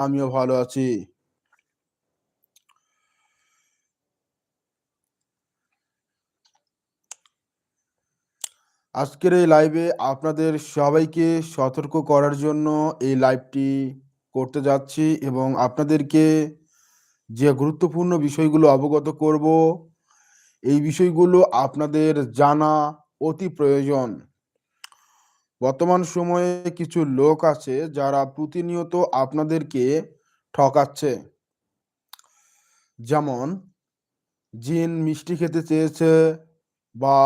আমিও ভালো আছি। আজকের এই লাইভে আপনাদের সবাইকে সতর্ক করার জন্য এই লাইভটি করতে যাচ্ছি এবং আপনাদেরকে যে গুরুত্বপূর্ণ বিষয়গুলো অবগত করব, এই বিষয়গুলো আপনাদের জানা অতি প্রয়োজন। বর্তমান সময়ে কিছু লোক আছে যারা প্রতিনিয়ত আপনাদেরকে ঠকাচ্ছে। যেমন, জিন মিষ্টি খেতে চেয়েছে বা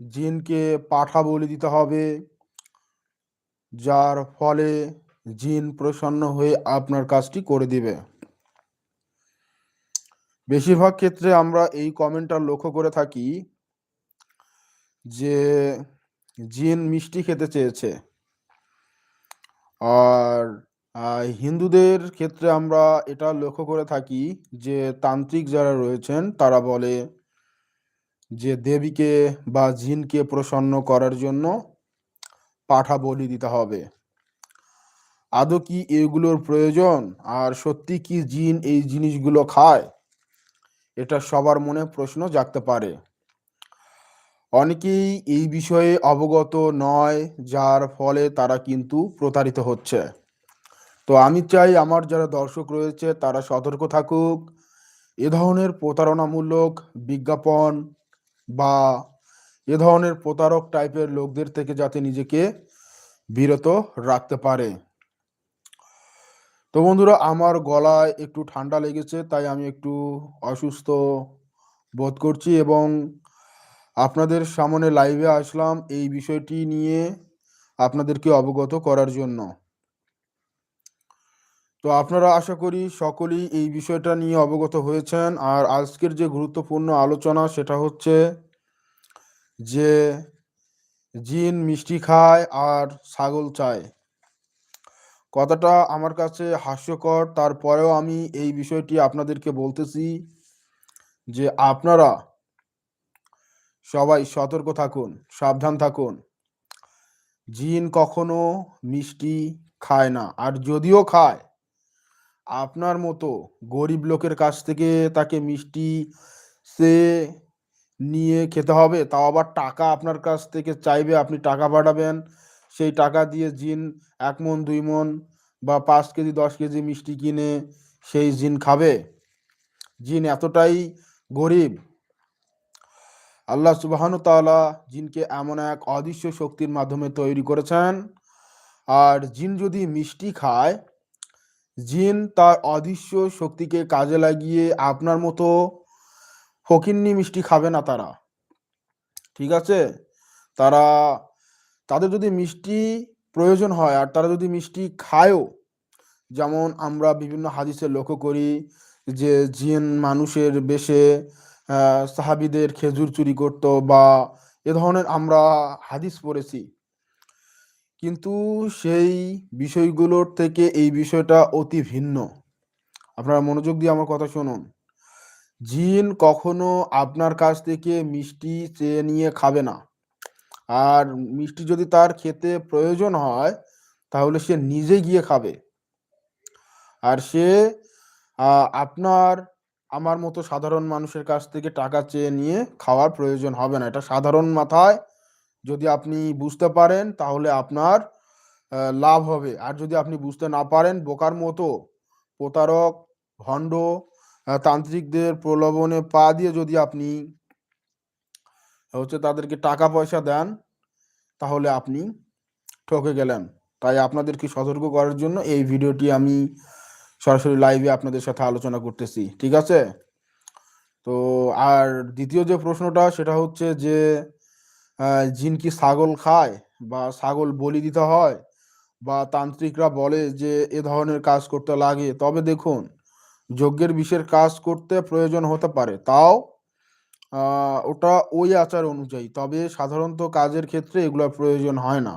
জিনকে পাঠা বলে দিতে হবে, যার ফলে জিন প্রসন্ন হয়ে আপনার কাজটি করে দিবে। বেশিরভাগ ক্ষেত্রে আমরা এই কমেন্টটা লক্ষ্য করে থাকি যে জিন মিষ্টি খেতে চেয়েছে। আর হিন্দুদের ক্ষেত্রে আমরা এটা লক্ষ্য করে থাকি যে, তান্ত্রিক যারা রয়েছেন, তারা বলে যে, দেবীকে বা জিনকে প্রসন্ন করার জন্য পাঠা বলি দিতে হবে। আদৌ কি এগুলোর প্রয়োজন? আর সত্যি কি জিন এই জিনিসগুলো খায়? এটা সবার মনে প্রশ্ন জাগতে পারে। অনেকেই এই বিষয়ে অবগত নয়, যার ফলে তারা কিন্তু প্রতারিত হচ্ছে। তো আমি চাই আমার যারা দর্শক রয়েছে, তারা সতর্ক থাকুক। এ ধরনের প্রতারণামূলক বিজ্ঞাপন বা এ ধরনের প্রতারক টাইপের লোকদের থেকে যাতে নিজেকে বিরত রাখতে পারে। তো বন্ধুরা, আমার গলায় একটু ঠান্ডা লেগেছে, তাই আমি একটু অসুস্থ বোধ করছি এবং আপনাদের সামনে লাইভে আসলাম এই বিষয়টি নিয়ে আপনাদেরকে অবগত করার জন্য। তো আপনারা আশা করি সকলেই এই বিষয়টা নিয়ে অবগত হয়েছেন। আর আজকের যে গুরুত্বপূর্ণ আলোচনা সেটা হচ্ছে যে জিন মিষ্টি খায় আর ছাগল চায়। কথাটা আমার কাছে হাস্যকর। তারপরেও আমি এই বিষয়টি আপনাদেরকে বলতেছি যে আপনারা সবাই সতর্ক থাকুন, সাবধান থাকুন। জিন কখনো মিষ্টি খায় না, আর যদিও খায়, আপনার মতো গরিব লোকের কাছ থেকে তাকে মিষ্টি সে নিয়ে খেতে হবে, তাও আবার টাকা আপনার কাছ থেকে চাইবে, আপনি টাকা পাঠাবেন। সেই টাকা দিয়ে জিন এক মন, দুই মন বা পাঁচ কেজি, দশ কেজি মিষ্টি কিনে সেই জিন খাবে। জিন এতটাই গরিব আল্লাহ সুবাহানু তাআলা জিনকে এমন এক অদৃশ্য শক্তির মাধ্যমে তৈরি করেছেন। আর জিন যদি মিষ্টি খায়, জিন তার অদৃশ্য শক্তিকে কাজে লাগিয়ে আপনার মতো ফকিন্নি মিষ্টি খাবে না তারা। ঠিক আছে? তারা, তাদের যদি মিষ্টি প্রয়োজন হয় আর তারা যদি মিষ্টি খায়ও, যেমন আমরা বিভিন্ন হাদিসে লক্ষ্য করি যে জিন মানুষের বেশে সাহাবীদের খেজুর চুরি করত বা এ ধরনের আমরা হাদিস পড়েছি। কিন্তু সেই বিষয়গুলোর থেকে এই বিষয়টা অতি ভিন্ন। আপনারা মনোযোগ দিয়ে আমার কথা শুনুন। জিন কখনো আপনার কাছ থেকে মিষ্টি চেয়ে নিয়ে খাবে না। আর মিষ্টি যদি তার খেতে প্রয়োজন হয়, তাহলে সে নিজে গিয়ে খাবে। আর সে আপনার আমার মতো সাধারণ মানুষের কাছ থেকে টাকা চেয়ে নিয়ে খাওয়ার প্রয়োজন হবে না। এটা সাধারণ মাথায় যদি আপনি বুঝতে পারেন, তাহলে আপনার লাভ হবে। আর যদি আপনি বুঝতে না পারেন, বোকার মতো প্রতারক, ভণ্ড তান্ত্রিকদের প্রলোভনে পা দিয়ে যদি আপনি, হচ্ছে তাদেরকে টাকা পয়সা দেন, তাহলে আপনি ঠকে গেলেন। তাই আপনাদেরকে সতর্ক করার জন্য এই ভিডিওটি আমি সরাসরি লাইভে আপনাদের সাথে আলোচনা করতেছি, ঠিক আছে? তো আর দ্বিতীয় যে প্রশ্নটা, সেটা হচ্ছে যে জিন কি ছাগল খায় বা ছাগল বলি দিতে হয় বা তান্ত্রিকরা বলে যে এ ধরনের কাজ করতে লাগে? তবে দেখুন, যজ্ঞের বিষের কাজ করতে প্রয়োজন হতে পারে, তাও ওটা ওই আচার অনুযায়ী। তবে সাধারণত কাজের ক্ষেত্রে এগুলোর প্রয়োজন হয় না।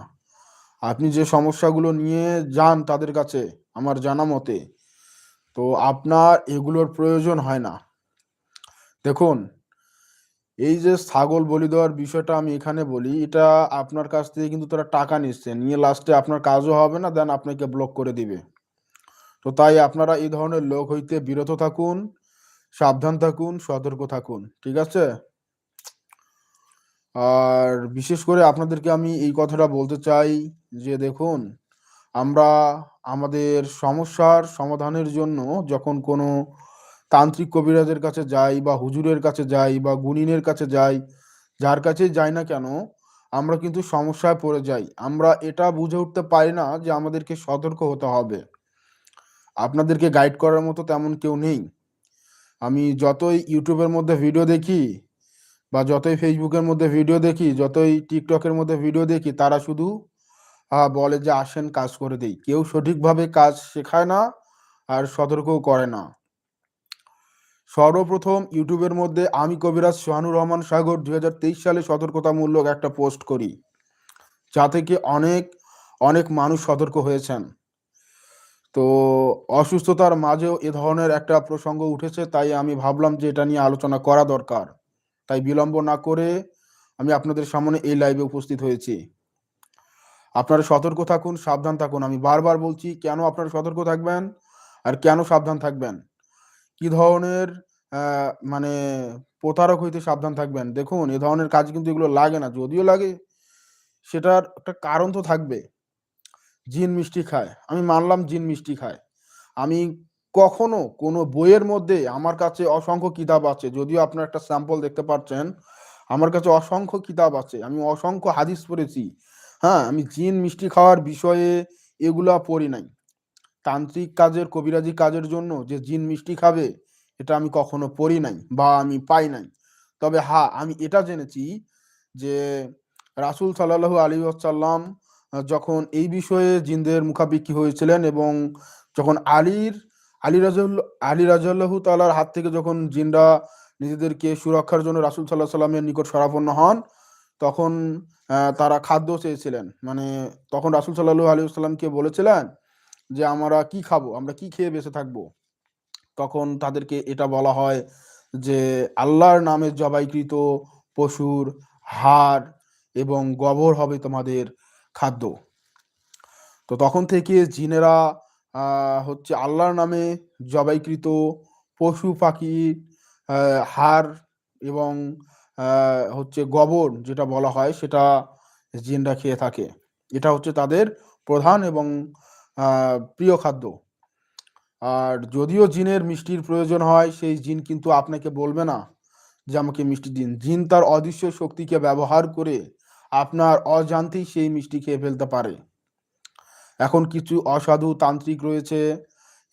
আপনি যে সমস্যাগুলো নিয়ে যান তাদের কাছে, আমার জানা মতে তো আপনার এগুলোর প্রয়োজন হয় না। দেখুন, এই যে ছাগল বলি দেওয়ার বিষয়টা আমি এখানে বলি, এটা আপনার কাছ থেকে কিন্তু তারা টাকা নিচ্ছে। নিয়ে লাস্টে আপনার কাজও হবে না দেন আপনাকে ব্লক করে দিবে। তো তাই আপনারা এই ধরনের লোক হইতে বিরত থাকুন, সাবধান থাকুন, সতর্ক থাকুন, ঠিক আছে? আর বিশেষ করে আপনাদেরকে আমি এই কথাটা বলতে চাই যে দেখুন আমরা আমাদের সমস্যার সমাধানের জন্য যখন কোনো তান্ত্রিক কবিরাজের কাছে যাই বা হুজুরের কাছে যাই বা গুনিনের কাছে যাই, যার কাছেই যাই না কেন, আমরা কিন্তু সমস্যায় পড়ে যাই। আমরা এটা বুঝে উঠতে পারি না যে আমাদেরকে সতর্ক হতে হবে। আপনাদেরকে গাইড করার মতো তেমন কেউ নেই। আমি যতই ইউটিউবের মধ্যে ভিডিও দেখি বা যতই ফেসবুকের মধ্যে ভিডিও দেখি, যতই টিকটকের মধ্যে ভিডিও দেখি, তারা শুধু বলে যে, আসেন, কাজ করে দেই। কেউ সঠিকভাবে কাজ শেখায় না আর সতর্কও করে না। সর্বপ্রথম ইউটিউবের মধ্যে আমি কবিরাজ সোহানুর রহমান সাগর দু হাজার তেইশ সালে সতর্কতামূলক একটা পোস্ট করি, যা থেকে অনেক অনেক মানুষ সতর্ক হয়েছেন। তো, অসুস্থতার মাঝেও এ ধরনের একটা প্রসঙ্গ উঠেছে, তাই আমি ভাবলাম যে, এটা নিয়ে আলোচনা করা দরকার। তাই বিলম্ব না করে আমি আপনাদের সামনে এই লাইভে উপস্থিত হয়েছি। আপনারা সতর্ক থাকুন, সাবধান থাকুন। আমি বারবার বলছি, কেন আপনারা সতর্ক থাকবেন আর কেন সাবধান থাকবেন? কি ধরনের মানে প্রতারক হইতে সাবধান থাকবেন? দেখুন, এ ধরনের কাজ কিন্তু এগুলো লাগে না, যদিও লাগে, সেটার একটা কারণ তো থাকবে। জিন মিষ্টি খায়। আমি মানলাম জিন মিষ্টি খায়। আমি কখনো কোনো বইয়ের মধ্যে আমার কাছে অসংখ্য কিতাব আছে, যদিও আপনার একটা স্যাম্পল দেখতে পাচ্ছেন, আমার কাছে অসংখ্য কিতাব আছে, আমি অসংখ্য হাদিস পড়েছি। হ্যাঁ আমি জিন মিষ্টি খাওয়ার বিষয়ে এগুলা পড়ি নাই। তান্ত্রিক কাজের, কবিরাজি কাজের জন্য যে জিন মিষ্টি খাবে, এটা আমি কখনো পড়ি নাই বা আমি পাই নাই। তবে হ্যাঁ আমি এটা জেনেছি যে রাসূল সাল্লাল্লাহু আলী ওয়াসাল্লাম যখন এই বিষয়ে জিনদের মুখাপেক্ষি হয়েছিলেন এবং যখন আলীর, আলী রাজুল আলী রাজাল্লাহু তালার হাত থেকে যখন জিনরা নিজেদেরকে সুরক্ষার জন্য রাসূল সাল্লাহ সাল্লামের নিকট শরাপন্ন হন, তখন তারা খাদ্য চেয়েছিলেন। মানে তখন রাসুল সাল্লাহু আলী সাল্লামকে বলেছিলেন যে আমরা কি খাব? আমরা কি খেয়ে বেঁচে থাকব? তখন তাদেরকে এটা বলা হয় যে আল্লাহর নামে জবাইকৃত পশুর হাড় এবং গোবর হবে তোমাদের খাদ্য। তো তখন থেকে জিনেরা হচ্ছে আল্লাহর নামে জবাইকৃত পশু পাখি আহ, হাড় এবং হচ্ছে গবর যেটা বলা হয় সেটা জিনরা খেয়ে থাকে। এটা হচ্ছে তাদের প্রধান এবং প্রিয় খাদ্য। আর যদিও জিনের মিষ্টির প্রয়োজন হয়, সেই জিন কিন্তু আপনাকে বলবে না যে আমাকে মিষ্টি দিন। জিন তার অদৃশ্য শক্তিকে ব্যবহার করে আপনার অজান্তেই সেই মিষ্টি খেয়ে ফেলতে পারে। এখন কিছু অসাধু তান্ত্রিক রয়েছে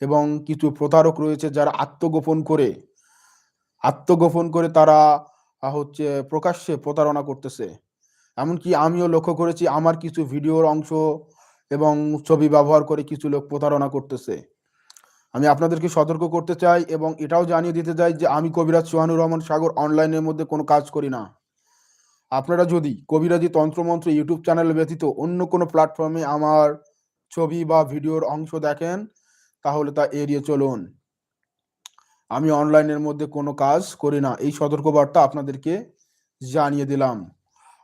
এবং কিছু প্রতারক রয়েছে যারা আত্মগোপন করে। আত্মগোপন করে তারা হচ্ছে প্রকাশ্যে প্রতারণা করতেছে। এমনকি আমিও লক্ষ্য করেছি আমার কিছু ভিডিওর অংশ এবং ছবি ব্যবহার করে কিছু লোক প্রতারণা করতেছে। আমি আপনাদেরকে সতর্ক করতে চাই এবং এটাও জানিয়ে দিতে চাই যে আমি কবিরাজ সোহানুর রহমান সাগর অনলাইনের মধ্যে কোনো কাজ করি না। আপনারা যদি কবিরাজি তন্ত্রমন্ত্র ইউটিউব চ্যানেল ব্যতীত অন্য কোনো প্ল্যাটফর্মে আমার ছবি বা ভিডিওর অংশ দেখেন, তাহলে তা এড়িয়ে চলুন। আমি অনলাইনের মধ্যে কোনো কাজ করি না। এই সতর্কবার্তা আপনাদেরকে জানিয়ে দিলাম।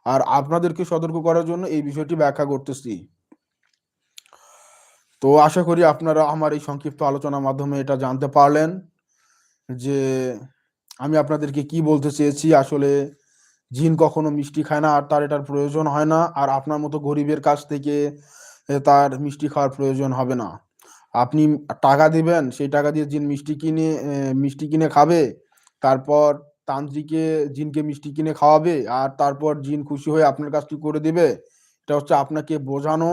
আর আপনাদেরকে সতর্ক করার জন্য এই বিষয়টি ব্যাখ্যা করতেছি। তো আশা করি আপনারা আমার এই সংক্ষিপ্ত আলোচনার মাধ্যমে এটা জানতে পারলেন যে আমি আপনাদেরকে কি বলতে চেয়েছি। আসলে জিন কখনো মিষ্টি খায় না, আর তার এটার প্রয়োজন হয় না, আর আপনার মতো গরিবের কাছ থেকে তার মিষ্টি খাওয়ার প্রয়োজন হবে না। আপনি টাকা দিবেন, সেই টাকা দিয়ে জিন মিষ্টি কিনে মিষ্টি কিনে খাবে, তারপর তান্ত্রিকে জিনকে মিষ্টি কিনে খাওয়াবে, আর তারপর জিন খুশি হয়ে আপনার কাজটি করে দিবে, এটা হচ্ছে আপনাকে বোঝানো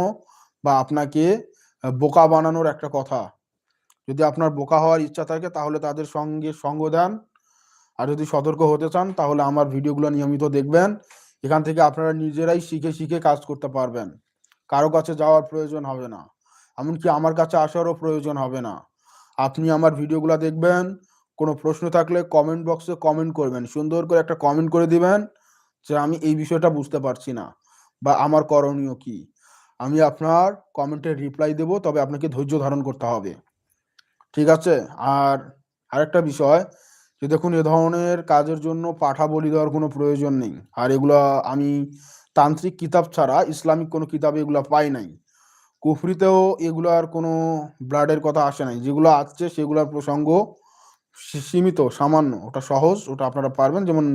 বা আপনাকে বোকা বানানোর একটা কথা। যদি আপনার বোকা হওয়ার ইচ্ছা থাকে, তাহলে তাদের সঙ্গে সঙ্গ দেন, আর যদি সতর্ক হতে চান, তাহলে আমার ভিডিওগুলো নিয়মিত দেখবেন, এখান থেকে আপনারা নিজেরাই শিখে শিখে কাজ করতে পারবেন। কারও কাছে যাওয়ার প্রয়োজন হবে না। এমনকি আমার কাছে আসারও প্রয়োজন হবে না। আপনি আমার ভিডিওগুলো দেখবেন, কোনো প্রশ্ন থাকলে কমেন্ট বক্সে কমেন্ট করবেন। সুন্দর করে একটা কমেন্ট করে দিবেন যে আমি এই বিষয়টা বুঝতে পারছি না বা আমার করণীয় কি। আমি আপনার কমেন্টের রিপ্লাই দেব, তবে আপনাকে ধৈর্য ধারণ করতে হবে। ঠিক আছে? আর আরেকটা বিষয়, যে দেখুন, এ ধরনের কাজের জন্য পাঠা বলি দেওয়ার কোনো প্রয়োজন নেই। আর এগুলা আমি তান্ত্রিক কিতাব ছাড়া ইসলামিক কোনো কিতাবে এগুলা পাই নাই। কুফরিতেও এগুলো আর কোনো ব্লাডের কথা আসে নাই। যেগুলো আসছে সেগুলোর প্রসঙ্গ সীমিত, সামান্য। ওটা সহজ, ওটা আপনারা পারবেন। যেমন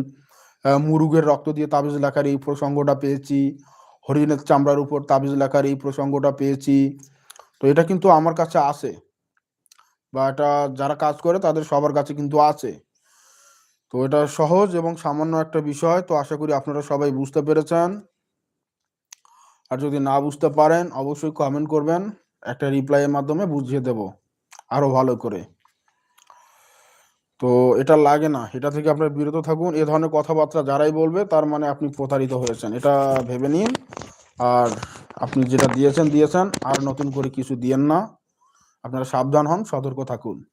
মুরুগের রক্ত দিয়ে তাবিজ লেখার এই প্রসঙ্গটা পেয়েছি। হরিণের চামড়ার উপর তাবিজ লেখার এই প্রসঙ্গটা পেয়েছি। তো এটা কিন্তু আমার কাছে আছে বা এটা যারা কাজ করে, তাদের সবার কাছে কিন্তু আছে। তো এটা সহজ এবং সামান্য একটা বিষয়। তো আশা করি আপনারা সবাই বুঝতে পেরেছেন। আর যদি না বুঝতে পারেন, অবশ্যই কমেন্ট করবেন। একটা রিপ্লাইয়ের মাধ্যমে বুঝিয়ে দেব। আরও ভালো করে। তো এটা লাগে না। এটা থেকে আপনার বিরত থাকুন। এ ধরনের কথাবার্তা যারাই বলবে, তার মানে আপনি প্রতারিত হয়েছেন। এটা ভেবে নিন। আর আপনি যেটা দিয়েছেন দিয়েছেন। আর নতুন করে কিছু দিয়েন না। আপনারা সাবধান হন, সতর্ক থাকুন।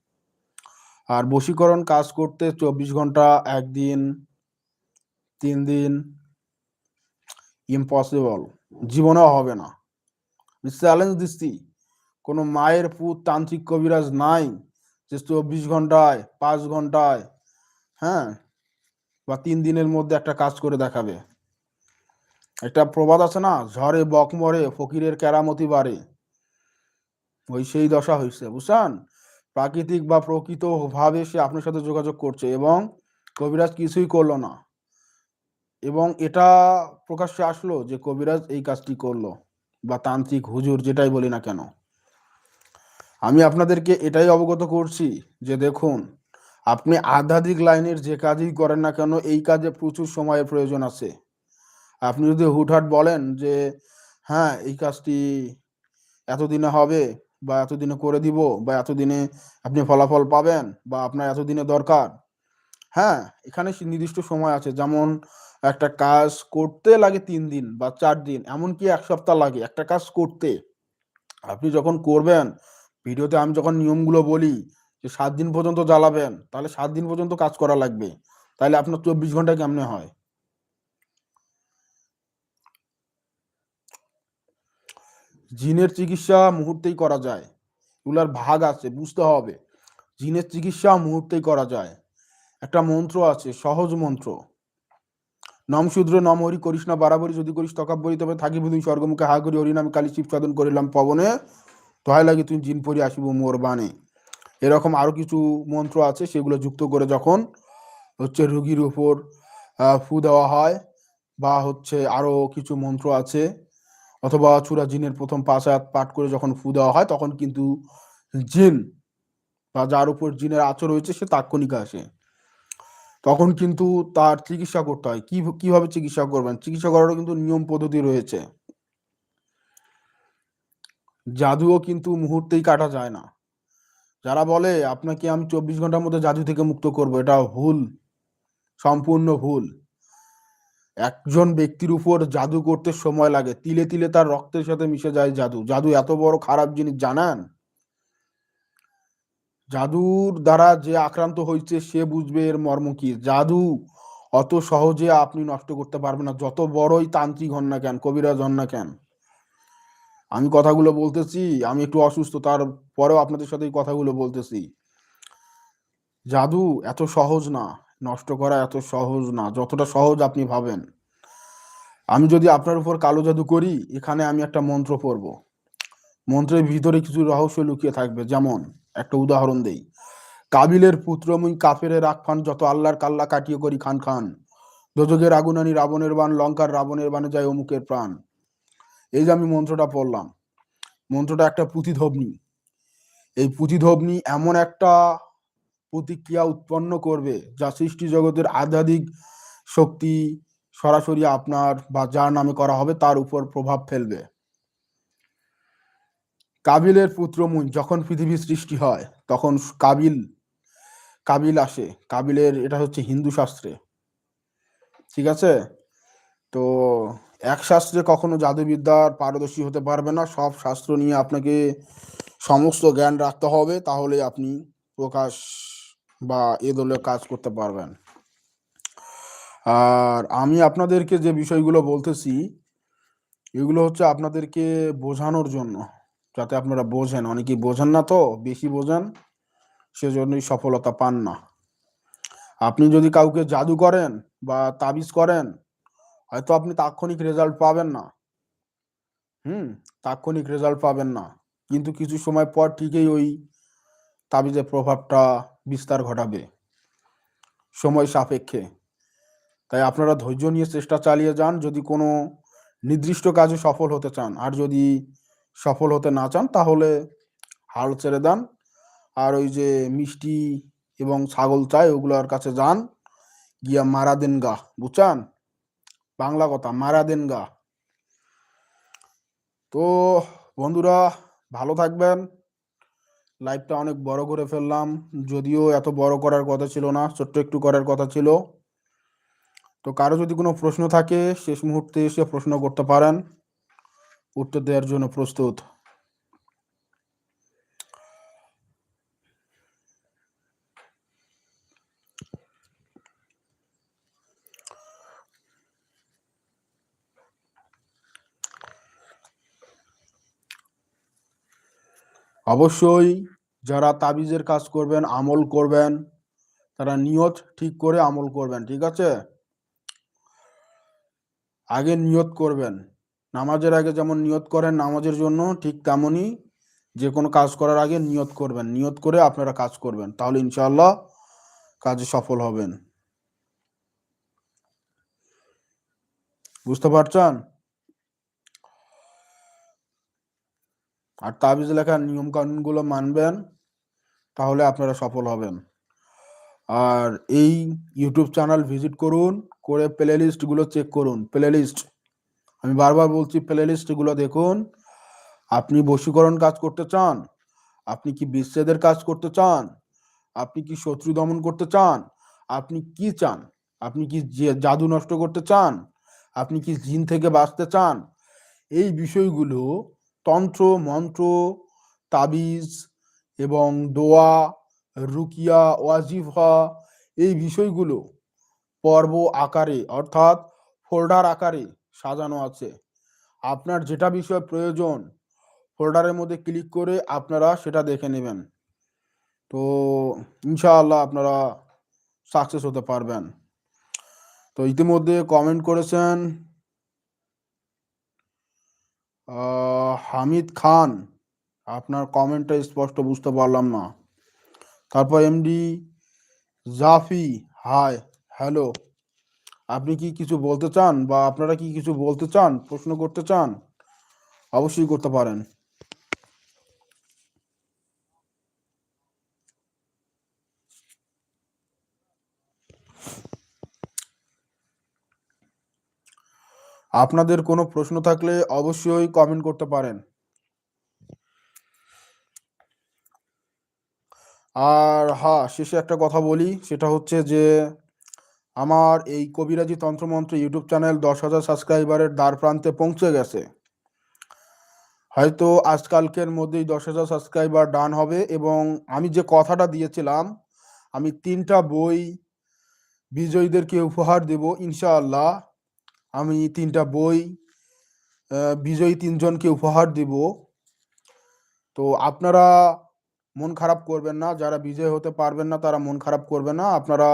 আর বশীকরণ কাজ করতে চব্বিশ ঘণ্টা, একদিন, তিন দিন ইম্পসিবল জীবনেও হবে না। চ্যালেঞ্জ দিচ্ছি কোনো মায়ের পুত তান্ত্রিক কবিরাজ নাই যে চব্বিশ ঘন্টায় পাঁচ ঘন্টায় হ্যাঁ বা তিন দিনের মধ্যে একটা কাজ করে দেখাবে। একটা প্রবাদ আছে না, ঝড়ে বক মরে, ফকিরের কেরামতি বাড়ে। ওই সেই দশা হয়েছে বুঝছেন? প্রাকৃতিক বা প্রকৃত ভাবে সে আপনার সাথে যোগাযোগ করছে এবং কবিরাজ কিছুই করল না। এবং এটা প্রকাশ্যে আসলো যে কবিরাজ এই কাজটি করল বা তান্ত্রিক হুজুর যেটাই বলি না কেন। আমি আপনাদেরকে এটাই অবগত করছি যে দেখুন, আপনি আধ্যাত্মিক লাইনের যে কাজই করেন না কেন, এই কাজে প্রচুর সময়ের প্রয়োজন আছে। আপনি যদি হুটহাট বলেন যে হ্যাঁ এই কাজটি এতদিনে হবে বা এতদিনে করে দিব বা এতদিনে আপনি ফলাফল পাবেন বা আপনার এতদিনে দরকার। হ্যাঁ এখানে নির্দিষ্ট সময় আছে। যেমন একটা কাজ করতে লাগে তিন দিন বা চার দিন, এমনকি এক সপ্তাহ লাগে একটা কাজ করতে। আপনি যখন করবেন, ভিডিওতে আমি যখন নিয়মগুলো বলি যে সাত দিন পর্যন্ত জ্বালাবেন, তাহলে সাত দিন পর্যন্ত কাজ করা লাগবে। তাহলে আপনার চব্বিশ ঘণ্টা কেমনে হয়? জিনের চিকিৎসা মুহূর্তেই করা যায়। এগুলার ভাগ আছে, বুঝতে হবে। জিনের চিকিৎসা মুহূর্তেই করা যায়। একটা মন্ত্র আছে, সহজ মন্ত্র। নম শূদ্র নম হরি করিস না বারাবরি যদি করিস তকাব্বরি তবে থাকিব তুই স্বর্গমুখে, হা করি হরিনাম কালী শিব সাধন করিলাম পবনে। তহাই লাগে তুই জিন পরি আসিব মোর বানে এরকম আরও কিছু মন্ত্র আছে, সেগুলো যুক্ত করে যখন হচ্ছে রুগীর উপর ফু দেওয়া হয়, বা হচ্ছে আরও কিছু মন্ত্র আছে, অথবা চূড়া জিনের প্রথম পাঁচ পাঠ করে যখন ফু দেওয়া হয়, তখন কিন্তু জিন, বা যার উপর জিনের আচর হয়েছে সে তাৎক্ষণিক আসে। তখন কিন্তু তার চিকিৎসা করতে হয়। কি কীভাবে চিকিৎসা করবেন? চিকিৎসা করারও কিন্তু নিয়ম পদ্ধতি রয়েছে। জাদুও কিন্তু মুহূর্তেই কাটা যায় না। যারা বলে, আপনাকে আমি চব্বিশ ঘণ্টার মধ্যে জাদু থেকে মুক্ত করব এটা ভুল। সম্পূর্ণ ভুল। একজন ব্যক্তির উপর জাদু করতে সময় লাগে। তিলে তিলে তার রক্তের সাথে মিশে যায় জাদু। জাদু এত বড় খারাপ জিনিস, জানান? জাদুর দ্বারা যে আক্রান্ত হয়েছে, সে বুঝবে এর মর্ম কি। জাদু অত সহজে আপনি নষ্ট করতে পারবেন না। যত বড়ই তান্ত্রিক হন না কেন, কবিরাজ হন না কেন। আমি কথাগুলো বলতেছি, আমি একটু অসুস্থ তার পরেও আপনাদের সাথে কথাগুলো বলতেছি। জাদু এত সহজ না, নষ্ট করা এত সহজ না, যতটা সহজ আপনি ভাবেন। আমি যদি আপনার উপর কালো জাদু করি, এখানে আমি একটা মন্ত্র পড়ব। মন্ত্রের ভিতরে কিছু রহস্য লুকিয়ে থাকবে, যেমন একটা উদাহরণ দেই। কাবিলের পুত্র মুই কাফেরের রাখফান যত আল্লাহর কাল্লা কাটিয়ে করি খান খান। দোজকের আগুন আনি রাবণের বান, লঙ্কার রাবণের বানে যায় অমুকের প্রাণ। এই যে আমি মন্ত্রটা পড়লাম, মন্ত্রটা একটা পুঁথিধ্বনি। এই পুঁথিধ্বনি এমন একটা প্রতিক্রিয়া উৎপন্ন করবে যা সৃষ্টি জগতের আধ্যাত্মিক শক্তি সরাসরি আপনার বা যার নামে করা হবে তার উপর প্রভাব ফেলবে। কাবিলের পুত্র মুন যখন পৃথিবী সৃষ্টি হয়, তখন কাবিল কাবিল আসে। কাবিলের এটা হচ্ছে হিন্দু শাস্ত্রে। ঠিক আছে? তো এক শাস্ত্রে কখনো জাদুবিদ্যার পারদর্শী হতে পারবে না। সব শাস্ত্র নিয়ে আপনাকে সমস্ত জ্ঞান রাখতে হবে, তাহলে আপনি প্রকাশ বা এ দলে কাজ করতে পারবেন। আর আমি আপনাদেরকে যে বিষয়গুলো বলতেছি, এগুলো হচ্ছে আপনাদেরকে বোঝানোর জন্য। যাতে আপনারা বোঝেন। অনেকেই বোঝেন না তো, বেশি বোঝেন, সেজন্যই সফলতা পান না। আপনি যদি কাউকে জাদু করেন বা তাবিজ করেন, হয়তো আপনি তাৎক্ষণিক রেজাল্ট পাবেন না। হুম, তাৎক্ষণিক রেজাল্ট পাবেন না। কিন্তু কিছু সময় পর ঠিকই ওই তাবিজের প্রভাবটা বিস্তার ঘটাবে। সময় সাপেক্ষে। তাই আপনারা ধৈর্য নিয়ে চেষ্টা চালিয়ে যান। যদি কোনো নির্দিষ্ট কাজে সফল হতে চান, আর যদি সফল হতে না চান, তাহলে হাল ছেড়ে দেন। আর ওই যে মিষ্টি এবং ছাগল চাই, ওগুলোর কাছে যান। গিয়া মারা দেন গা, বুঝছেন? বাংলা কথা, মারা দেন গা। তো বন্ধুরা, ভালো থাকবেন। লাইভটা অনেক বড় করে ফেললাম। যদিও এত বড় করার কথা ছিল না, ছোট্ট একটু করার কথা ছিল। তো কারও যদি কোনো প্রশ্ন থাকে, শেষ মুহূর্তে এসে প্রশ্ন করতে পারেন। উত্তর দেওয়ার জন্য প্রস্তুত। অবশ্যই যারা তাবিজের কাজ করবেন, আমল করবেন, তারা নিয়ত ঠিক করে আমল করবেন, ঠিক আছে? আগে নিয়ত করবেন। নামাজের আগে যেমন নিয়ত করেন নামাজের জন্য ঠিক তেমনই যে কোনো কাজ করার আগে নিয়ত করবেন। নিয়ত করে আপনারা কাজ করবেন। তাহলে ইনশাআল্লাহ কাজে সফল হবেন। বুঝতে পারছেন? আর তাবিজ লেখার নিয়ম কানুনগুলো মানবেন, তাহলে আপনারা সফল হবেন। আর এই ইউটিউব চ্যানেল ভিজিট করুন, করে প্লে লিস্টগুলো চেক করুন। প্লে লিস্ট আমি বারবার বলছি প্লে লিস্টগুলো দেখুন। আপনি বশীকরণ কাজ করতে চান, আপনি কি বিচ্ছেদের কাজ করতে চান, আপনি কি শত্রু দমন করতে চান, আপনি কি চান, আপনি কি জাদু নষ্ট করতে চান, আপনি কি জিন থেকে বাঁচতে চান, এই বিষয়গুলো তন্ত্র, মন্ত্র, তাবিজ এবং দোয়া, রুকিয়া, ওয়াজিফা, এই বিষয়গুলো পর্ব আকারে অর্থাৎ ফোল্ডার আকারে সাজানো আছে। আপনার যেটা বিষয় প্রয়োজন ফোল্ডারের মধ্যে ক্লিক করে আপনারা সেটা দেখে নেবেন। তো ইনশাআল্লাহ আপনারা সাকসেস হতে পারবেন। তো ইতিমধ্যে কমেন্ট করেছেন হামিদ খান। আপনার কমেন্টটা স্পষ্ট বুঝতে পারলাম না। তারপর এমডি জাফি হাই হ্যালো আপনি কি কিছু বলতে চান বা আপনারা কি কিছু বলতে চান, প্রশ্ন করতে চান? অবশ্যই করতে পারেন। আপনাদের কোনো প্রশ্ন থাকলে অবশ্যই কমেন্ট করতে পারেন। আর হ্যাঁ শেষে একটা কথা বলি, সেটা হচ্ছে যে আমার এই কবিরাজি তন্ত্রমন্ত্র ইউটিউব চ্যানেল দশ হাজার সাবস্ক্রাইবারের দ্বার প্রান্তে পৌঁছে গেছে। হয়তো আজকালকের মধ্যেই দশ হাজার সাবস্ক্রাইবার ডান হবে এবং আমি যে কথাটা দিয়েছিলাম, আমি তিনটা বই বিজয়ীদেরকে উপহার দেব, ইনশাআল্লাহ। আমি তিনটা বই বিজয়ী তিনজনকে উপহার দেব। তো আপনারা মন খারাপ করবেন না, যারা বিজয় হতে পারবেন না, তারা মন খারাপ করবেন না। আপনারা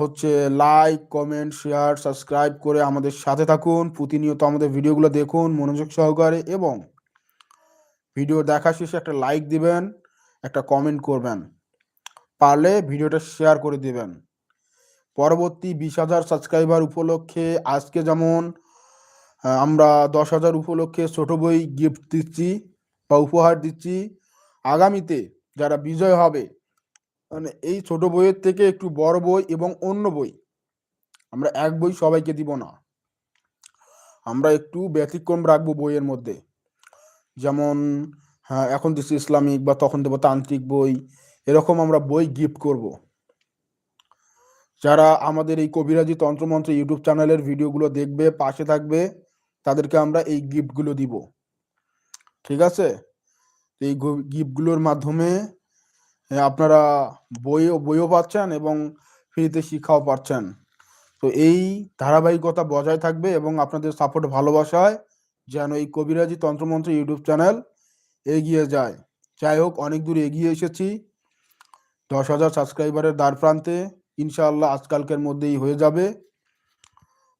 হচ্ছে লাইক কমেন্ট শেয়ার সাবস্ক্রাইব করে আমাদের সাথে থাকুন। প্রতিনিয়ত আমাদের ভিডিওগুলো দেখুন মনোযোগ সহকারে এবং ভিডিও দেখা শেষে একটা লাইক দিবেন, একটা কমেন্ট করবেন। পারলে ভিডিওটা শেয়ার করে দিবেন। পরবর্তী বিশ হাজার সাবস্ক্রাইবার উপলক্ষে আজকে যেমন আমরা দশ হাজার উপলক্ষে ছোট বই গিফট দিচ্ছি বা উপহার দিচ্ছি, আগামীতে যারা বিজয় হবে মানে এই ছোট বইয়ের থেকে একটু বড় বই এবং অন্য বই। আমরা এক বই সবাইকে দিব না। আমরা একটু ব্যতিক্রম রাখব বইয়ের মধ্যে। যেমন হ্যাঁ এখন দিচ্ছি ইসলামিক বা তখন দেবো তান্ত্রিক বই। এরকম আমরা বই গিফট করব। যারা আমাদের এই কবিরাজি তন্ত্রমন্ত্র ইউটিউব চ্যানেলের ভিডিওগুলো দেখবে, পাশে থাকবে, তাদেরকে আমরা এই গিফটগুলো দিব। ঠিক আছে? এই গিফটগুলোর মাধ্যমে আপনারা বইও বইও পাচ্ছেন এবং ফ্রিতে শিক্ষাও পাচ্ছেন। তো এই ধারাবাহিকতা বজায় থাকবে এবং আপনাদের সাপোর্ট ভালোবাসায় যেন এই কবিরাজি তন্ত্রমন্ত্র ইউটিউব চ্যানেল এগিয়ে যায়। যাই হোক, অনেক দূর এগিয়ে এসেছি। দশ হাজার সাবস্ক্রাইবারের দ্বার প্রান্তে ইনশাআল্লাহ আজকালকের মধ্যেই হয়ে যাবে।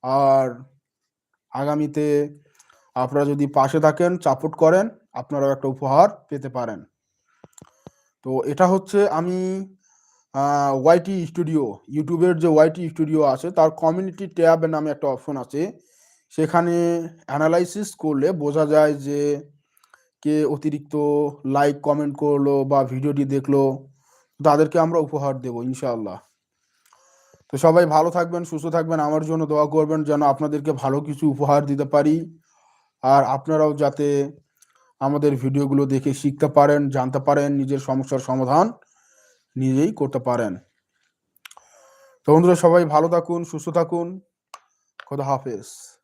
আর আগামীতে আপনারা যদি পাশে থাকেন সাপোর্ট করেন, আপনারাও একটা উপহার পেতে পারেন। তো এটা হচ্ছে আমি ওয়াইটি স্টুডিও ইউটিউবের যে ওয়াইটি স্টুডিও আছে, তার কমিউনিটি ট্যাব নামে একটা অপশন আছে। সেখানে অ্যানালাইসিস করলে বোঝা যায় যে কে অতিরিক্ত লাইক কমেন্ট করল বা ভিডিওটি দেখল, তাদেরকে আমরা উপহার দেবো, ইনশাআল্লাহ। তো সবাই ভালো থাকবেন, সুস্থ থাকবেন। আমার জন্য দোয়া করবেন যেন আপনাদেরকে ভালো কিছু উপহার দিতে পারি। আর আপনারাও যাতে আমাদের ভিডিওগুলো দেখে শিখতে পারেন, জানতে পারেন, নিজের সমস্যার সমাধান নিজেই করতে পারেন। তো বন্ধুরা সবাই ভালো থাকুন, সুস্থ থাকুন। খোদা হাফেজ।